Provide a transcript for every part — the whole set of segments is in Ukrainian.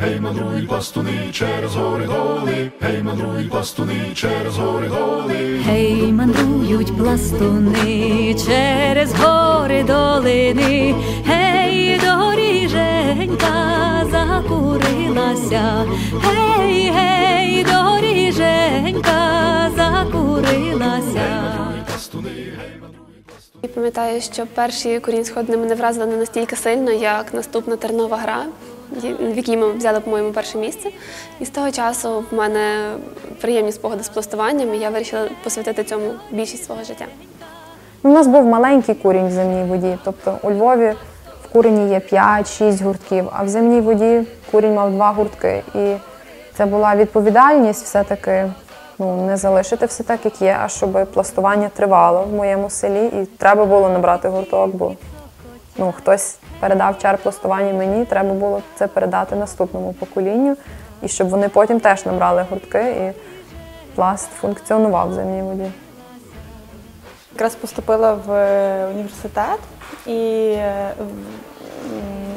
Гей, мандрують пластуни через гори доли, гей, мандрують пластуни через гори доли. Гей, мандрують пластуни через гори долини, гей, доріженька закурилася, гей, гей, доріженька закурилася. І пам'ятаю, що перші корінь сходини мене вразили не настільки сильно, як наступна тернова гра, в якій ми взяли, по-моєму, перше місце. І з того часу в мене приємні спогади з пластуванням, і я вирішила посвятити цьому більшість свого життя. У нас був маленький курінь в земній воді. Тобто у Львові в курені є 5-6 гуртків, а в земній воді курінь мав два гуртки. І це була відповідальність все-таки ну, не залишити все так, як є, а щоб пластування тривало в моєму селі. І треба було набрати гурток, бо ну, хтось передав чар пластування мені, треба було це передати наступному поколінню, і щоб вони потім теж набрали гуртки, і пласт функціонував в воді. Якраз поступила в е, університет і е,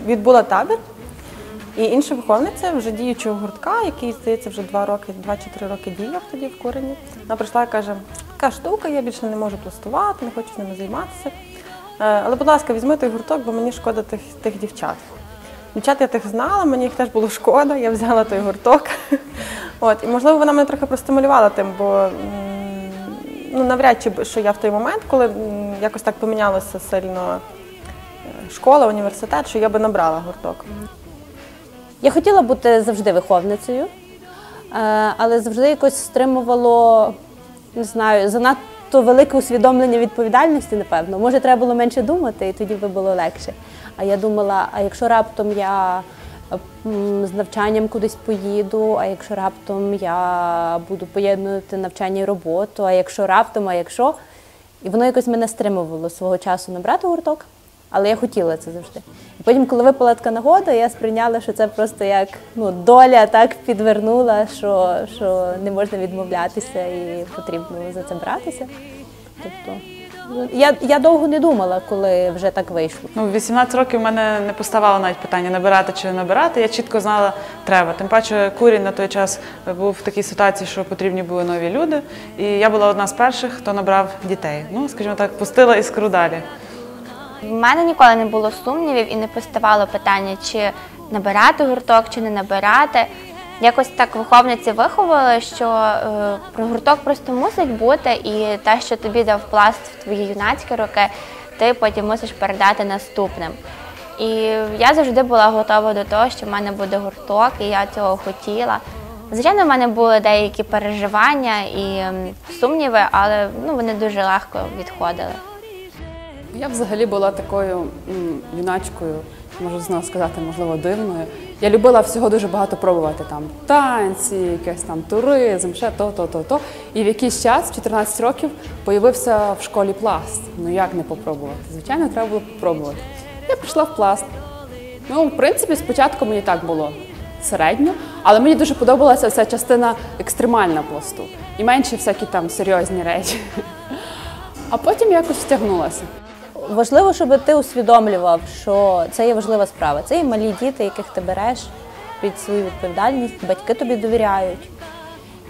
відбула табір. І інша виховниця вже діючого гуртка, який, здається, вже два роки, два чи три роки діяв тоді в курені. Вона прийшла і каже, така штука, я більше не можу пластувати, не хочу з ними займатися. Е, Але, будь ласка, візьми той гурток, бо мені шкода тих, тих дівчат. Дівчат я тих знала, мені їх теж було шкода, я взяла той гурток. От, і можливо, вона мене трохи простимулювала тим, бо ну, навряд чи що я в той момент, коли якось так помінялося сильно е, школа, університет, що я би набрала гурток. Я хотіла бути завжди виховницею, е, але завжди якось стримувало, не знаю, занадто велике усвідомлення відповідальності, напевно. Може, треба було менше думати, і тоді би було легше. А я думала, а якщо раптом я з навчанням кудись поїду, а якщо раптом я буду поєднувати навчання і роботу, а якщо раптом, а якщо. І воно якось мене стримувало свого часу набрати гурток, але я хотіла це завжди. І потім, коли випала така нагода, я сприйняла, що це просто як ну, доля так підвернула, що, що не можна відмовлятися і потрібно за це братися. Тобто, я, я довго не думала, коли вже так вийшло. Ну, 18 років в мене не поставало навіть питання набирати чи не набирати. Я чітко знала, треба. Тим паче курінь на той час був в такій ситуації, що потрібні були нові люди. І я була одна з перших, хто набрав дітей. Ну, скажімо так, пустила іскру далі. В мене ніколи не було сумнівів і не поставало питання, чи набирати гурток, чи не набирати. Якось так виховниці виховали, що е, гурток просто мусить бути, і те, що тобі дав пласт в твої юнацькі роки, ти потім мусиш передати наступним. І я завжди була готова до того, що в мене буде гурток, і я цього хотіла. Звичайно, в мене були деякі переживання і сумніви, але ну, вони дуже легко відходили. Я взагалі була такою юначкою, знову сказати, можливо, дивною. Я любила всього дуже багато пробувати там танці, якийсь там туризм, ще то, то, то, то. І в якийсь час, в 14 років, появився в школі пласт. Ну як не попробувати? Звичайно, треба було попробувати. Я прийшла в пласт. Ну, в принципі, спочатку мені так було середньо, але мені дуже подобалася ця частина екстремальна пласту і менше всякі там серйозні речі. А потім якось втягнулася. Важливо, щоб ти усвідомлював, що це є важлива справа. Це є малі діти, яких ти береш під свою відповідальність, батьки тобі довіряють.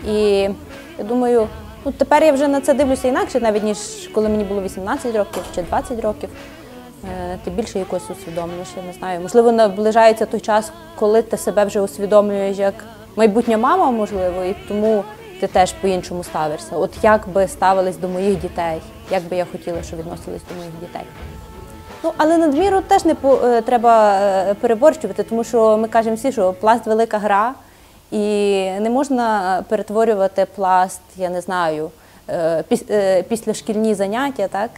І я думаю, ну тепер я вже на це дивлюся інакше, навіть ніж коли мені було 18 років чи 20 років. Е, Ти більше якось усвідомлюєш, я не знаю. Можливо, наближається той час, коли ти себе вже усвідомлюєш як майбутня мама, можливо, і тому ти теж по-іншому ставишся. От як би ставились до моїх дітей, як би я хотіла, щоб відносились до моїх дітей. Ну, але надміру теж не по- е, треба е, переборщувати, тому що ми кажемо всі, що пласт велика гра, і не можна перетворювати пласт, я не знаю, е, піс- е, після шкільні заняття, так?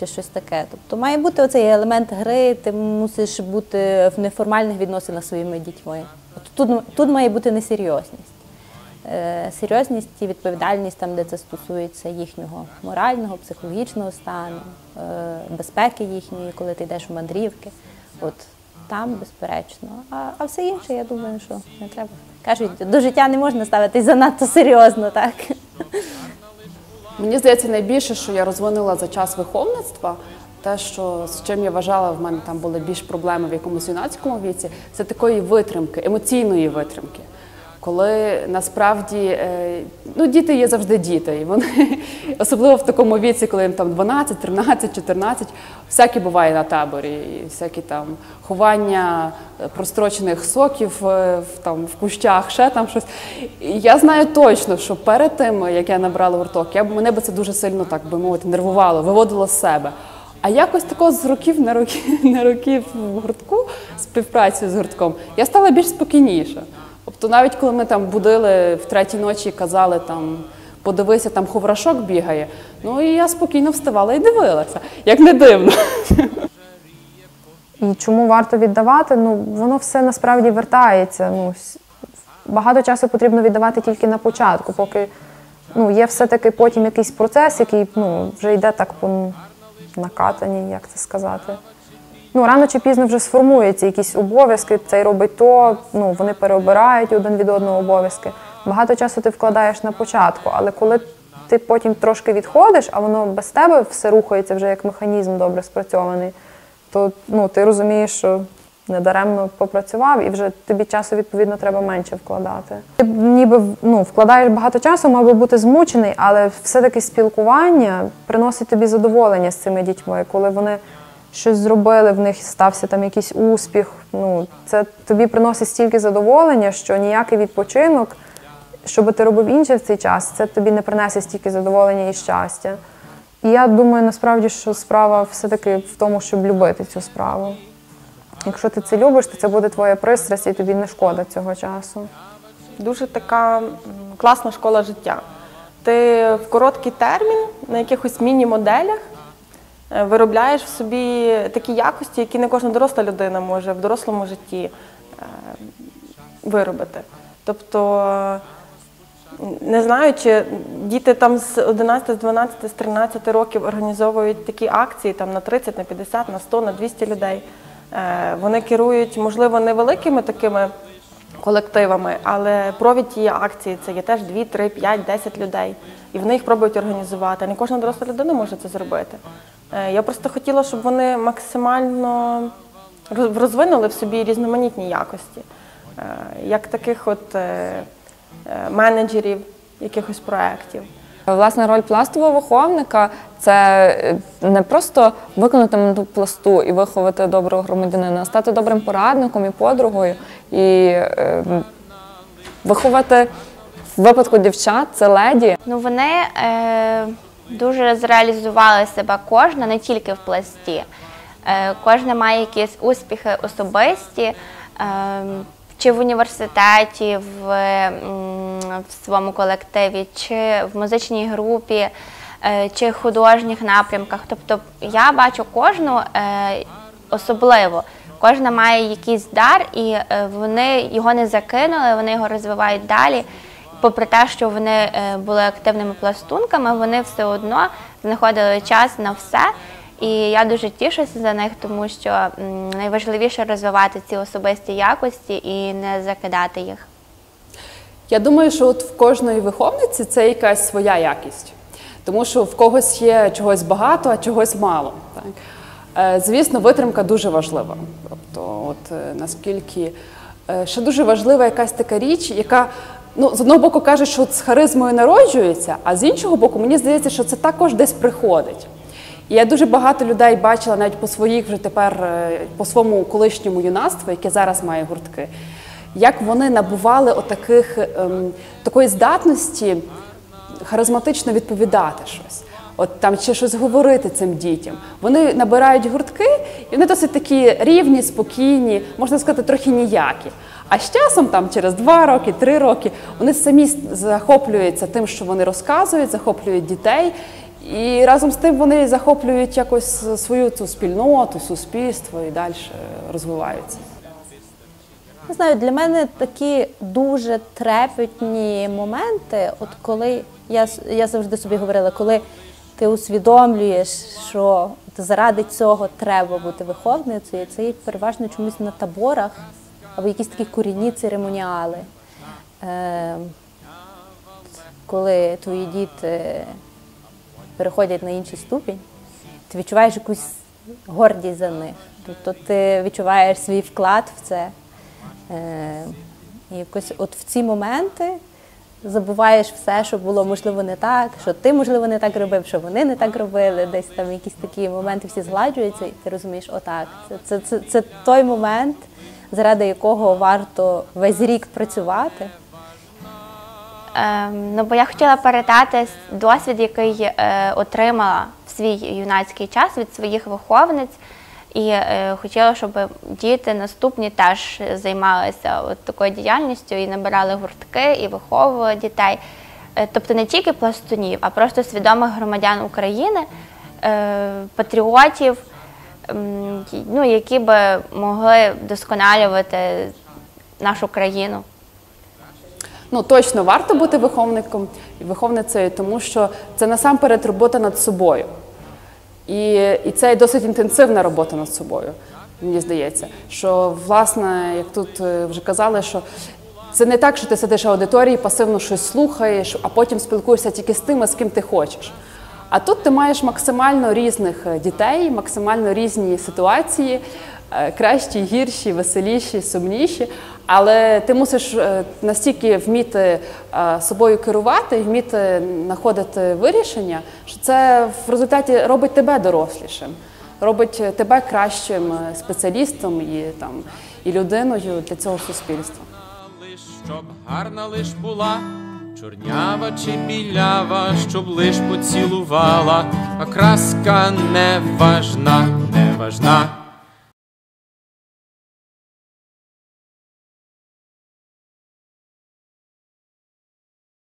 Чи щось таке. Тобто має бути оцей елемент гри, ти мусиш бути в неформальних відносинах зі своїми дітьми. От тут, тут має бути несерйозність. Е, серйозність і відповідальність там, де це стосується їхнього морального, психологічного стану, е, безпеки їхньої, коли ти йдеш в мандрівки. От там, безперечно. А, а все інше, я думаю, що не треба. Кажуть, до життя не можна ставитись занадто серйозно, так? Мені здається, найбільше, що я розвинила за час виховництва, те, що з чим я вважала, в мене там були більш проблеми в якомусь юнацькому віці, це такої витримки, емоційної витримки. Коли насправді е, ну, діти є завжди діти, і вони особливо в такому віці, коли їм там 12, 13, 14, всяке буває на таборі, і всякі там ховання е, прострочених соків е, в там в кущах, ще там щось. І я знаю точно, що перед тим, як я набрала гурток, я мене би це дуже сильно так би мовити, нервувало, виводило з себе. А якось такого з років на роки на років в гуртку співпраці з гуртком я стала більш спокійніша. Тобто, навіть коли ми там будили в третій ночі і казали там. Подивися, там ховрашок бігає. Ну і я спокійно вставала і дивилася, як не дивно. І чому варто віддавати? Ну, воно все насправді вертається. Ну, багато часу потрібно віддавати тільки на початку, поки ну, є все-таки потім якийсь процес, який ну, вже йде так по накатанні, як це сказати. Ну, рано чи пізно вже сформуються якісь обов'язки, цей робить то, ну, вони переобирають один від одного обов'язки. Багато часу ти вкладаєш на початку, але коли ти потім трошки відходиш, а воно без тебе все рухається вже як механізм добре спрацьований, то ну, ти розумієш, що недаремно попрацював, і вже тобі часу відповідно треба менше вкладати. Ти ніби ну, вкладаєш багато часу, мав би бути змучений, але все-таки спілкування приносить тобі задоволення з цими дітьми, коли вони щось зробили, в них стався там якийсь успіх. Ну, це тобі приносить стільки задоволення, що ніякий відпочинок, що би ти робив інше в цей час, це тобі не принесе стільки задоволення і щастя. І я думаю, насправді, що справа все-таки в тому, щоб любити цю справу. Якщо ти це любиш, то це буде твоя пристрасть і тобі не шкода цього часу. Дуже така класна школа життя. Ти в короткий термін на якихось міні-моделях виробляєш в собі такі якості, які не кожна доросла людина може в дорослому житті е, виробити. Тобто, е, не знаю, чи діти там з 11, з 12, з 13 років організовують такі акції там на 30, на 50, на 100, на 200 людей. Е, Вони керують, можливо, невеликими такими колективами, але провід тієї акції це є теж 2, 3, 5, 10 людей. І вони їх пробують організувати. Не кожна доросла людина може це зробити. Е, Я просто хотіла, щоб вони максимально розвинули в собі різноманітні якості, Е, як таких от е, менеджерів якихось проєктів. Власне, роль пластового виховника це не просто виконати на ту пласту і виховати доброго громадянина, а стати добрим порадником і подругою, і е, виховати в випадку дівчат це леді. Ну вони е, дуже зреалізували себе кожна, не тільки в пласті. Е, кожна має якісь успіхи особисті, е, чи в університеті, в, в своєму колективі, чи в музичній групі, е, чи в художніх напрямках. Тобто я бачу кожну особливо. Кожна має якийсь дар, і вони його не закинули, вони його розвивають далі. Попри те, що вони е, були активними пластунками, вони все одно знаходили час на все. І я дуже тішуся за них, тому що найважливіше розвивати ці особисті якості і не закидати їх. Я думаю, що от в кожної виховниці це якась своя якість, тому що в когось є чогось багато, а чогось мало. Так? Е, Звісно, витримка дуже важлива. Тобто, от е, наскільки ще дуже важлива якась така річ, яка ну, з одного боку каже, що з харизмою народжується, а з іншого боку, мені здається, що це також десь приходить. І я дуже багато людей бачила навіть по своїх вже тепер е, по своєму колишньому юнацтву, яке зараз має гуртки, як вони набували отаких ем, такої здатності харизматично відповідати щось. От там чи щось говорити цим дітям. Вони набирають гуртки, і вони досить такі рівні, спокійні, можна сказати, трохи ніякі. А з часом, там через два роки, три роки, вони самі захоплюються тим, що вони розказують, захоплюють дітей. І разом з тим вони захоплюють якось свою цю спільноту, суспільство і далі розвиваються. Не знаю, для мене такі дуже трепетні моменти, от коли я, я завжди собі говорила, коли ти усвідомлюєш, що заради цього треба бути виховницею, це є переважно чомусь на таборах або якісь такі корінні церемоніали. Е, коли твої діти переходять на інший ступінь, ти відчуваєш якусь гордість за них. Тобто ти відчуваєш свій вклад в це. Е, і якось от в ці моменти забуваєш все, що було можливо не так, що ти, можливо, не так робив, що вони не так робили. Десь там якісь такі моменти всі згладжуються, і ти розумієш, отак. Це, це, це, це той момент, заради якого варто весь рік працювати. Ем, ну, бо я хотіла передати досвід, який е, отримала в свій юнацький час від своїх виховниць. І е, хотіла, щоб діти наступні теж займалися от такою діяльністю і набирали гуртки, і виховували дітей. Е, тобто не тільки пластунів, а просто свідомих громадян України, е, патріотів, ну, які би могли вдосконалювати нашу країну. Ну точно варто бути виховником і виховницею, тому що це насамперед робота над собою. І, і це досить інтенсивна робота над собою, мені здається. Що, власне, як тут е, вже казали, що це не так, що ти сидиш в аудиторії, пасивно щось слухаєш, а потім спілкуєшся тільки з тими, з ким ти хочеш. А тут ти маєш максимально різних е, дітей, максимально різні ситуації, е, кращі, гірші, веселіші, сумніші. Але ти мусиш е, настільки вміти собою керувати, вміти знаходити вирішення, що це в результаті робить тебе дорослішим, робить тебе кращим спеціалістом і, там, і людиною для цього суспільства. щоб гарна лиш була, чорнява чи білява, щоб лиш поцілувала, а краска не важна, не важна.